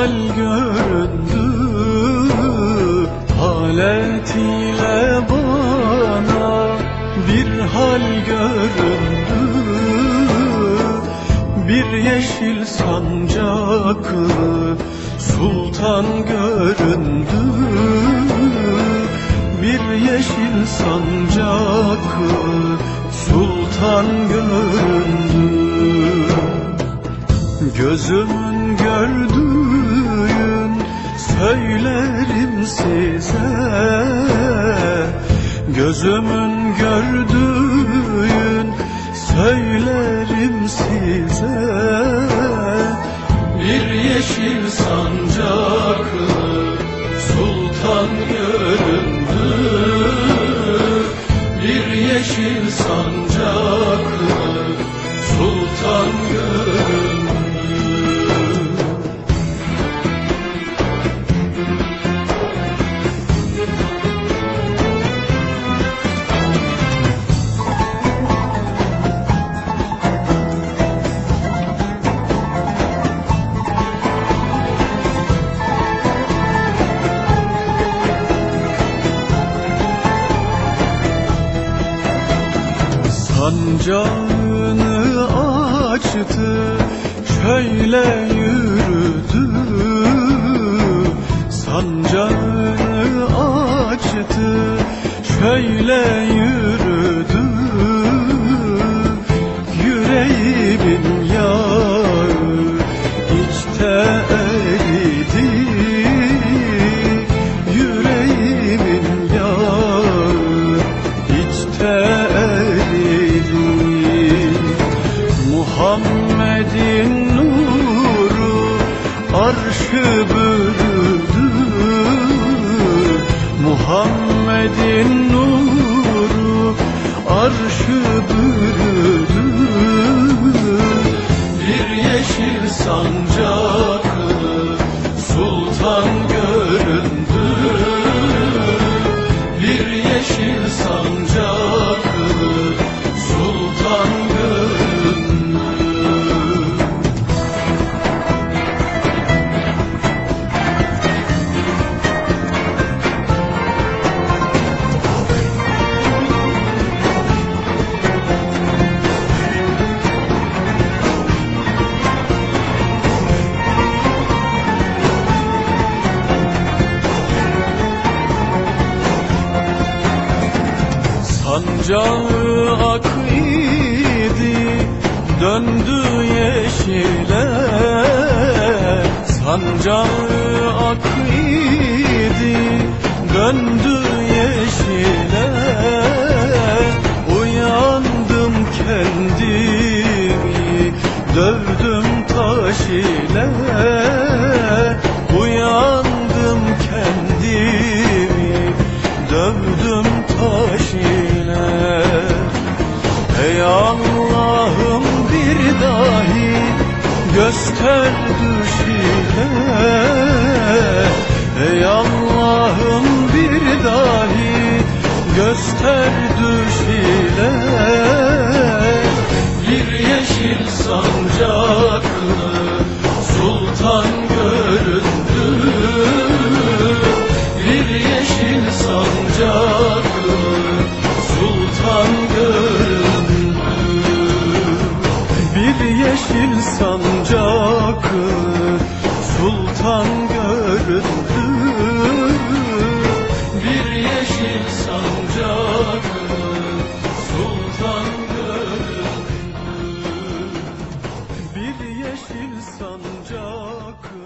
hal göründü Haletiyle bana bir hal göründü. Bir yeşil sancaklı sultan göründü. Bir yeşil sancaklı sultan göründü. Gözümün gördüğü söylerim size Gözümün gördüğün söylerim size. Bir yeşil sancaklı sultan göründü. Bir yeşil sancaklı sultan göründü Sancağını açtı şöyle yürüdü. Sancağını açtı şöyle yürüdü Muhammed'in nuru arşı bürüdü. Muhammed'in nuru arşı bürüdü. Bir yeşil sancaklı Sancağı ak idi döndü yeşile. Sancağı ak idi döndü yeşile. Uyandım kendimi dövdüm taş ile. Uyandım göster düşile Ey Allah'ım bir dahi göster düşile Bir yeşil sancaklı sultan göründü. Bir yeşil sancaklı sultan sancaklı sultan göründü. Bir yeşil sancaklı sultan göründü. Bir yeşil sancaklı